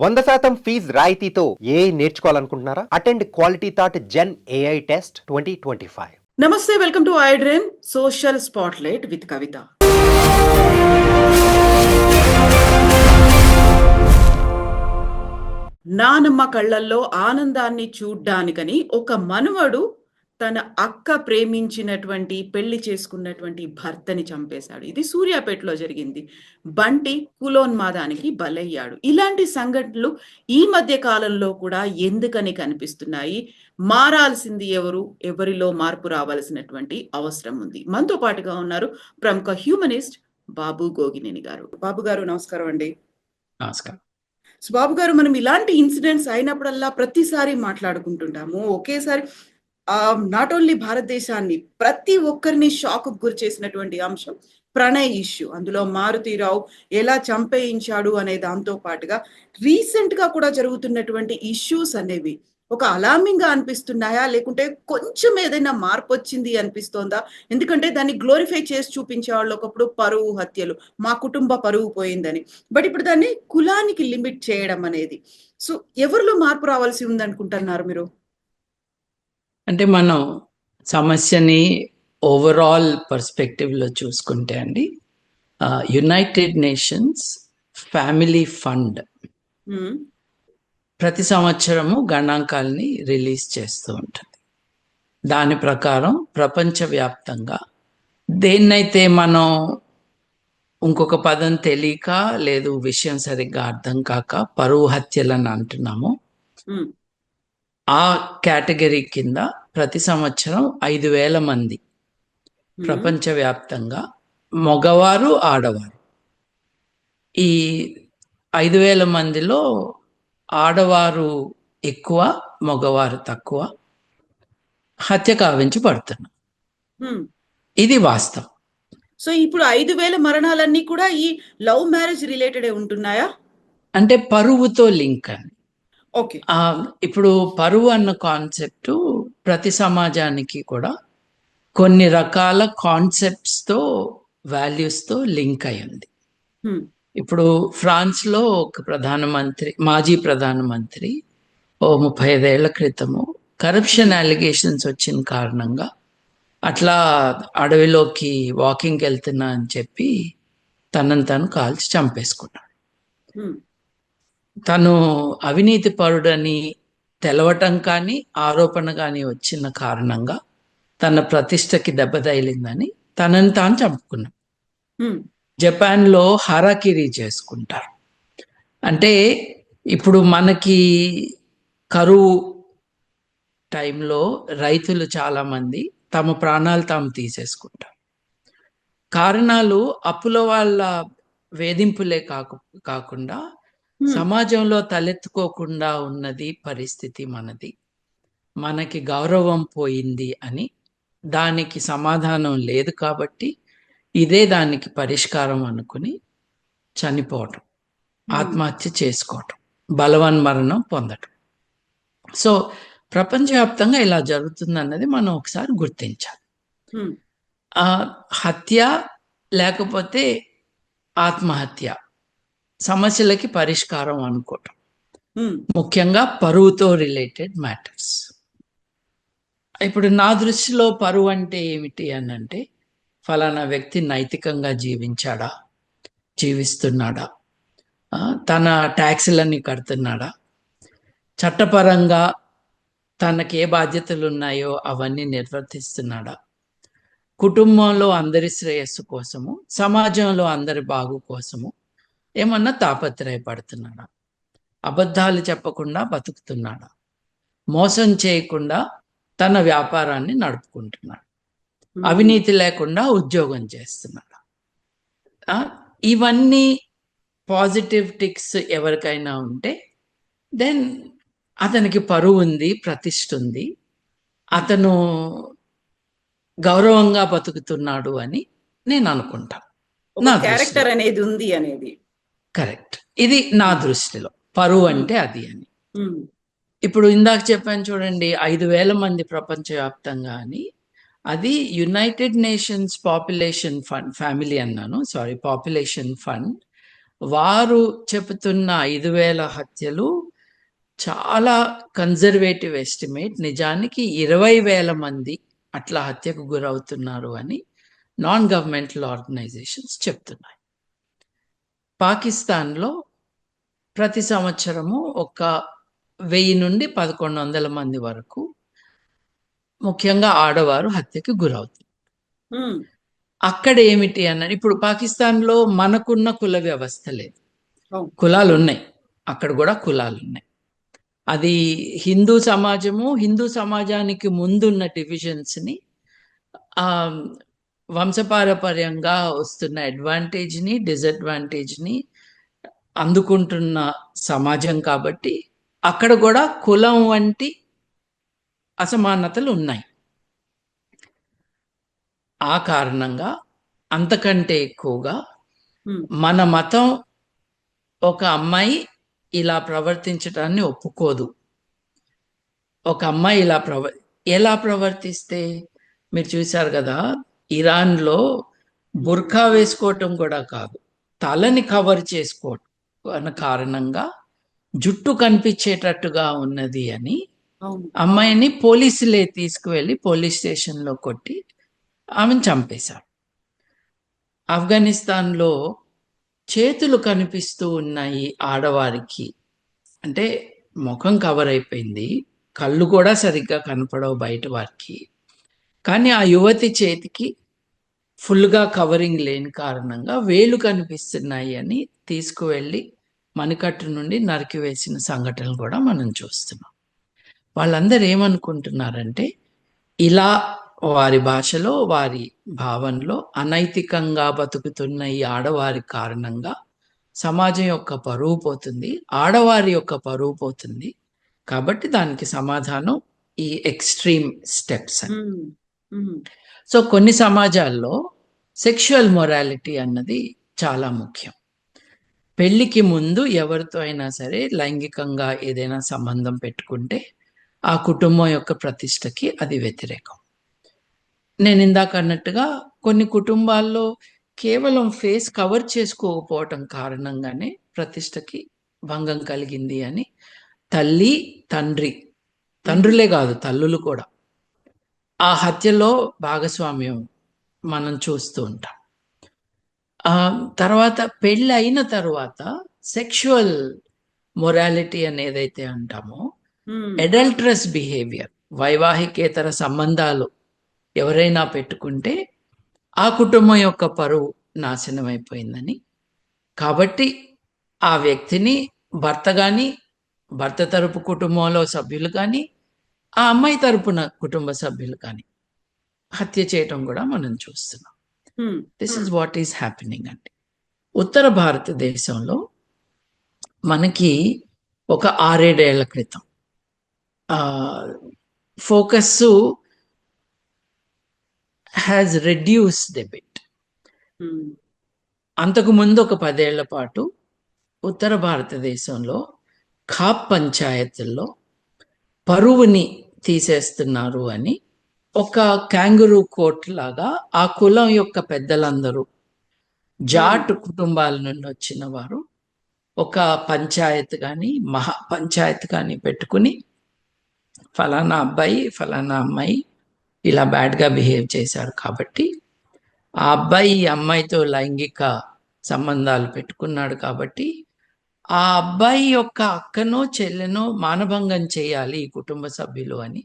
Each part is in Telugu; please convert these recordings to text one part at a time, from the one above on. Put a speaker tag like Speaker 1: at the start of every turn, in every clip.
Speaker 1: వంద శాతం ఫీజ్ రాయితీతో ఏ నేర్చుకోవాలనుకుంటున్నారా? Attend quality thought gen AI test twenty twenty five.
Speaker 2: నమస్తే welcome to iDream social spotlight with Kavitha. నానమ్మ కళ్ళల్లో ఆనందాన్ని చూడ్డానికని ఒక మనువడు తన అక్క ప్రేమించినటువంటి పెళ్ళి చేసుకున్నటువంటి భర్తని చంపేశాడు. ఇది సూర్యాపేటలో జరిగింది. బంటి కులోన్మాదానికి బలయ్యాడు. ఇలాంటి సంఘటనలు ఈ మధ్య కాలంలో కూడా ఎందుకని కనిపిస్తున్నాయి? మారాల్సింది ఎవరు? ఎవరిలో మార్పు రావాల్సినటువంటి అవసరం ఉంది. మనతో పాటుగా ఉన్నారు ప్రముఖ హ్యూమనిస్ట్ బాబు గోగినేని గారు. బాబు గారు నమస్కారం అండి.
Speaker 3: నమస్కారం.
Speaker 2: సో బాబు గారు మనం ఇలాంటి ఇన్సిడెంట్స్ అయినప్పుడల్లా ప్రతిసారి మాట్లాడుకుంటుంటాము. ఒకేసారి నాట్ ఓన్లీ భారతదేశాన్ని ప్రతి ఒక్కరిని షాక్ గురి చేసినటువంటి అంశం ప్రణయ్ ఇష్యూ అందులో మారుతీరావు ఎలా చంపేయించాడు అనే దాంతో పాటుగా రీసెంట్గా కూడా జరుగుతున్నటువంటి ఇష్యూస్ అనేవి ఒక అలామింగ్గా అనిపిస్తున్నాయా? లేకుంటే కొంచెం ఏదైనా మార్పు వచ్చింది అనిపిస్తోందా? ఎందుకంటే దాన్ని గ్లోరిఫై చేసి చూపించే వాళ్ళు ఒకప్పుడు పరువు హత్యలు మా కుటుంబ పరువు పోయిందని. బట్ ఇప్పుడు దాన్ని కులానికి లిమిట్ చేయడం అనేది. సో ఎవరిలో మార్పు రావాల్సి ఉందనుకుంటున్నారు మీరు?
Speaker 3: అంటే మనం సమస్యని ఓవరాల్ పర్స్పెక్టివ్లో చూసుకుంటే అండి యునైటెడ్ నేషన్స్ ఫ్యామిలీ ఫండ్. ప్రతి సంవత్సరము గణాంకాల్ని రిలీజ్ చేస్తూ ఉంటుంది దాని ప్రకారం ప్రపంచవ్యాప్తంగా దేన్నైతే మనం ఇంకొక పదం తెలియక లేదు విషయం సరిగ్గా అర్థం కాక పరువు హత్యలని అంటున్నామో. ఆ కేటగిరీ కింద ప్రతి సంవత్సరం ఐదు వేల మంది. ప్రపంచవ్యాప్తంగా మగవారు ఆడవారు. ఈ ఐదు వేల మందిలో ఆడవారు ఎక్కువ మగవారు తక్కువ హత్య కావించి పడుతున్నారు. ఇది వాస్తవం.
Speaker 2: సో ఇప్పుడు ఐదు వేల మరణాలన్నీ కూడా ఈ లవ్ మ్యారేజ్ రిలేటెడ్ ఉంటున్నాయా?
Speaker 3: అంటే పరువుతో లింక్ ఆ, ఇప్పుడు పరువు అన్న కాన్సెప్ట్ ప్రతి సమాజానికి కూడా కొన్ని రకాల కాన్సెప్ట్స్తో వాల్యూస్తో లింక్ అయి ఉంది
Speaker 2: మ్మ్.
Speaker 3: ఇప్పుడు ఫ్రాన్స్లో ఒక ప్రధానమంత్రి మాజీ ప్రధానమంత్రి ఓ ముప్పై ఐదేళ్ళ క్రితము కరప్షన్ అలిగేషన్స్ వచ్చిన కారణంగా అట్లా అడవిలోకి వాకింగ్కి వెళ్తున్నా అని చెప్పి తనను తను కాల్చి చంపేసుకున్నాడు. తను అవినీతి పరుడని తెలవటం కానీ ఆరోపణ కానీ వచ్చిన కారణంగా తన ప్రతిష్టకి దెబ్బ తగిలిందని తనని తాను చంపుకున్నాడు
Speaker 2: మ్మ్.
Speaker 3: జపాన్లో హరాకిరి చేసుకుంటారు అంటే ఇప్పుడు మనకి కరువు టైంలో రైతులు చాలామంది తమ ప్రాణాలు తాము తీసేసుకుంటారు కారణాలు అప్పుల వాళ్ళ వేధింపులే కాకు కాకుండా. సమాజంలో తలెత్తుకోకుండా ఉన్నది పరిస్థితి మనది. మనకి గౌరవం పోయింది అని దానికి సమాధానం లేదు కాబట్టి ఇదే దానికి పరిష్కారం అనుకుని చనిపోవటం ఆత్మహత్య చేసుకోవటం బలవన్ మరణం పొందటం. సో ప్రపంచవ్యాప్తంగా ఇలా జరుగుతుంది అన్నది మనం ఒకసారి గుర్తించాలి. ఆ హత్య లేకపోతే ఆత్మహత్య సమస్యలకి పరిష్కారం అనుకోవటం. ముఖ్యంగా పరువుతో రిలేటెడ్ మ్యాటర్స్. ఇప్పుడు నా దృష్టిలో పరువు అంటే ఏమిటి అని అంటే ఫలానా వ్యక్తి నైతికంగా జీవించాడా? జీవిస్తున్నాడా? తన ట్యాక్సులన్నీ కడుతున్నాడా? చట్టపరంగా తనకి ఏ బాధ్యతలు ఉన్నాయో అవన్నీ నిర్వర్తిస్తున్నాడా? కుటుంబంలో అందరి శ్రేయస్సు కోసము సమాజంలో అందరి బాగు కోసము ఏమన్నా తాపత్రయపడుతున్నాడా? అబద్ధాలు చెప్పకుండా బతుకుతున్నాడా? మోసం చేయకుండా తన వ్యాపారాన్ని నడుపుకుంటున్నాడు. అవినీతి లేకుండా ఉద్యోగం చేస్తున్నాడు? ఇవన్నీ పాజిటివ్ టిక్స్ ఎవరికైనా ఉంటే దెన్ అతనికి పరువు ఉంది ప్రతిష్ఠ ఉంది. అతను గౌరవంగా బతుకుతున్నాడు అని నేను అనుకుంటాను
Speaker 2: క్యారెక్టర్ అనేది ఉంది అనేది.
Speaker 3: కరెక్ట్. ఇది నా దృష్టిలో. పరువు అంటే అది అని. ఇప్పుడు ఇందాక చెప్పాను చూడండి ఐదు వేల మంది ప్రపంచవ్యాప్తంగా అని. అది United Nations Population Fund family అన్నాను సారీ పాపులేషన్ ఫండ్ వారు చెబుతున్న ఐదు వేల హత్యలు చాలా కన్జర్వేటివ్ ఎస్టిమేట్ నిజానికి ఇరవై వేల మంది అట్లా హత్యకు గురవుతున్నారు అని నాన్ గవర్నమెంటల్ ఆర్గనైజేషన్స్ చెప్తున్నాయి. పాకిస్తాన్లో ప్రతి సంవత్సరము ఒక వెయ్యి నుండి పదకొండు వందల మంది వరకు ముఖ్యంగా ఆడవారు హత్యకు గురవుతారు. అక్కడ ఏమిటి అన్నది ఇప్పుడు పాకిస్తాన్లో మనకున్న కుల వ్యవస్థ లేదు. కులాలు ఉన్నాయి అక్కడ కూడా కులాలు ఉన్నాయి అది హిందూ సమాజము హిందూ సమాజానికి ముందున్న డివిజన్స్ని వంశపారపర్యంగా వస్తున్న అడ్వాంటేజ్ని డిసడ్వాంటేజ్ని అందుకుంటున్న సమాజం కాబట్టి అక్కడ కూడా కులం వంటి అసమానతలు ఉన్నాయి. ఆ కారణంగా అంతకంటే ఎక్కువగా మన మతం ఒక అమ్మాయి ఇలా ప్రవర్తించడాన్ని ఒప్పుకోదు. ఒక అమ్మాయి ఇలా ప్రవ ఎలా ప్రవర్తిస్తే మీరు చూశారు కదా ఇరాన్లో బుర్ఖా వేసుకోవటం కూడా కాదు. తలని కవర్ చేసుకోవటం అన్న కారణంగా జుట్టు కనిపించేటట్టుగా ఉన్నది అని అమ్మాయిని పోలీసులే తీసుకువెళ్ళి పోలీస్ స్టేషన్లో కొట్టి ఆమెను చంపేశారు. ఆఫ్ఘనిస్తాన్లో చేతులు కనిపిస్తూ ఉన్నాయి ఆడవారికి. అంటే ముఖం కవర్ అయిపోయింది. కళ్ళు కూడా సరిగ్గా కనపడవు బయట వారికి. కానీ ఆ యువతి చేతికి ఫుల్గా కవరింగ్ లేని కారణంగా వేలు కనిపిస్తున్నాయి అని తీసుకువెళ్ళి మణికట్టు నుండి నరికివేసిన సంఘటనలు కూడా మనం చూస్తున్నాం. వాళ్ళందరూ ఏమనుకుంటున్నారంటే ఇలా వారి భాషలో వారి భావనలో అనైతికంగా బతుకుతున్న ఈ ఆడవారి కారణంగా సమాజం యొక్క పరువు పోతుంది ఆడవారి యొక్క పరువు పోతుంది. కాబట్టి దానికి సమాధానం ఈ ఎక్స్ట్రీమ్ స్టెప్స్ అని. సో కొన్ని సమాజాల్లో సెక్షువల్ మొరాలిటీ అన్నది చాలా ముఖ్యం. పెళ్ళికి ముందు ఎవరితో అయినా సరే లైంగికంగా ఏదైనా సంబంధం పెట్టుకుంటే ఆ కుటుంబం యొక్క ప్రతిష్టకి అది వ్యతిరేకం. నేను ఇందాక అన్నట్టుగా కొన్ని కుటుంబాల్లో కేవలం ఫేస్ కవర్ చేసుకోకపోవటం కారణంగానే ప్రతిష్టకి భంగం కలిగింది అని తల్లి తండ్రి తండ్రులే కాదు తల్లులు కూడా ఆ హత్యలో భాగస్వామ్యం మనం చూస్తూ ఉంటాం. ఆ తర్వాత పెళ్ళి అయిన తర్వాత సెక్షువల్ మొరాలిటీ అని ఏదైతే అంటామో అడల్ట్రస్ బిహేవియర్ వైవాహికేతర సంబంధాలు ఎవరైనా పెట్టుకుంటే ఆ కుటుంబం యొక్క పరువు నాశనం అయిపోయిందని కాబట్టి ఆ వ్యక్తిని భర్త కానీ భర్త తరపు కుటుంబంలో సభ్యులు కానీ ఆ అమ్మాయి తరపున కుటుంబ సభ్యులు కానీ హత్య చేయటం కూడా మనం చూస్తున్నాం. This is what is happening అండి. ఉత్తర భారతదేశంలో మనకి ఒక ఆరేడేళ్ళ క్రితం focus has reduced bit
Speaker 2: um,
Speaker 3: అంతకు ముందు ఒక పదేళ్ళ పాటు ఉత్తర భారతదేశంలో ఖాప్ పంచాయతీల్లో పరువుని తీసేస్తున్నారు అని ఒక క్యాంగురూ కోర్ట్ లాగా ఆ కులం యొక్క పెద్దలందరూ జాట్ కుటుంబాల నుండి వచ్చిన వారు ఒక పంచాయత్ కానీ మహా పంచాయత్ కానీ పెట్టుకుని ఫలానా అబ్బాయి ఫలానా అమ్మాయి ఇలా బ్యాడ్గా బిహేవ్ చేశారు కాబట్టి ఆ అబ్బాయి ఈ అమ్మాయితో లైంగిక సంబంధాలు పెట్టుకున్నాడు కాబట్టి ఆ అబ్బాయి యొక్క అక్కనో చెల్లెనో మానభంగం చేయాలి ఈ కుటుంబ సభ్యులు అని.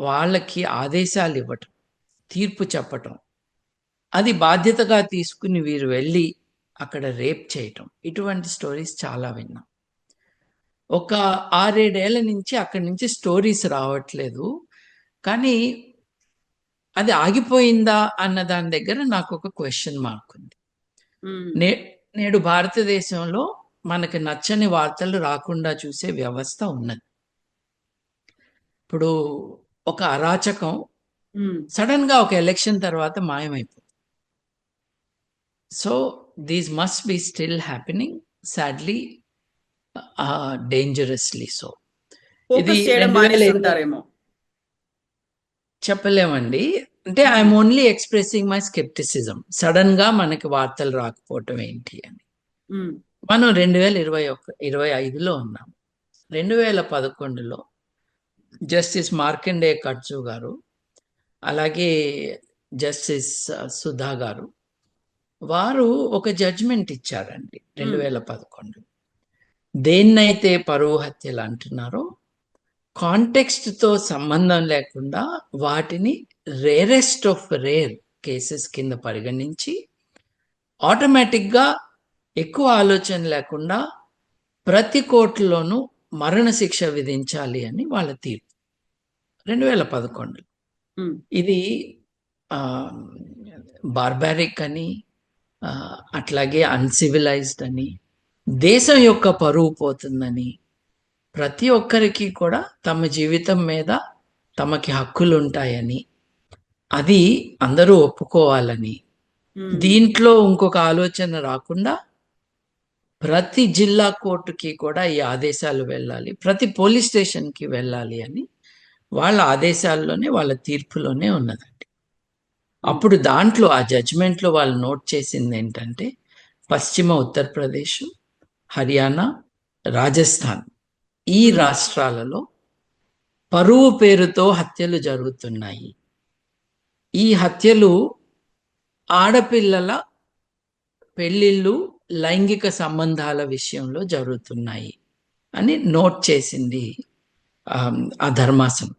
Speaker 3: వాళ్ళకి ఆదేశాలు ఇవ్వటం తీర్పు చెప్పటం. అది బాధ్యతగా తీసుకుని వీరు వెళ్ళి అక్కడ రేప్ చేయటం. ఇటువంటి స్టోరీస్ చాలా విన్నాం. ఒక ఆరేడేళ్ళ నుంచి అక్కడి నుంచి స్టోరీస్ రావట్లేదు. కానీ అది ఆగిపోయిందా అన్న దాని దగ్గర నాకు ఒక క్వశ్చన్ మార్క్ ఉంది. నే నేడు భారతదేశంలో మనకి నచ్చని వార్తలు రాకుండా చూసే వ్యవస్థ ఉన్నది. ఇప్పుడు ఒక అరాచకం సడన్గా ఒక ఎలక్షన్ తర్వాత మాయమైపోతుంది so these must be still happening sadly dangerously so. ఇది చెప్పలేమండి. అంటే I'm only expressing my scepticism సడన్గా మనకి వార్తలు రాకపోవటం ఏంటి అని. మనం రెండు వేల ఇరవై ఒక్క ఇరవై ఐదులో ఉన్నాం. రెండు వేల పదకొండులో జస్టిస్ మార్కండే కట్జు గారు అలాగే జస్టిస్ సుధా గారు వారు ఒక జడ్జిమెంట్ ఇచ్చారండి రెండు వేల పదకొండు. దేన్నైతే పరువు హత్యలు అంటున్నారో కాంటెక్స్ట్తో సంబంధం లేకుండా వాటిని రేరెస్ట్ ఆఫ్ రేర్ కేసెస్ కింద పరిగణించి ఆటోమేటిక్గా ఎక్కువ ఆలోచన లేకుండా ప్రతి కోర్టులోనూ మరణశిక్ష విధించాలి అని వాళ్ళ తీర్పు. రెండు వేల పదకొండు ఇది బార్బారిక్ అని అట్లాగే అన్సివిలైజ్డ్ అని దేశం యొక్క పరువు పోతుందని ప్రతి ఒక్కరికి కూడా తమ జీవితం మీద తమకి హక్కులు ఉంటాయని అది అందరూ ఒప్పుకోవాలని దీంట్లో ఇంకొక ఆలోచన రాకుండా ప్రతి జిల్లా కోర్టుకి కూడా ఈ ఆదేశాలు వెళ్ళాలి ప్రతి పోలీస్ స్టేషన్కి వెళ్ళాలి అని వాళ్ళ ఆదేశాల్లోనే వాళ్ళ తీర్పులోనే ఉన్నదండి. అప్పుడు దాంట్లో ఆ జడ్జిమెంట్లో వాళ్ళు నోట్ చేసింది ఏంటంటే పశ్చిమ ఉత్తరప్రదేశ్ హర్యానా రాజస్థాన్ ఈ రాష్ట్రాలలో పరువు పేరుతో హత్యలు జరుగుతున్నాయి. ఈ హత్యలు ఆడపిల్లల పెళ్ళిళ్ళు లైంగిక సంబంధాల విషయంలో జరుగుతున్నాయి అని నోట్ చేసింది ఆ, ధర్మాసనం.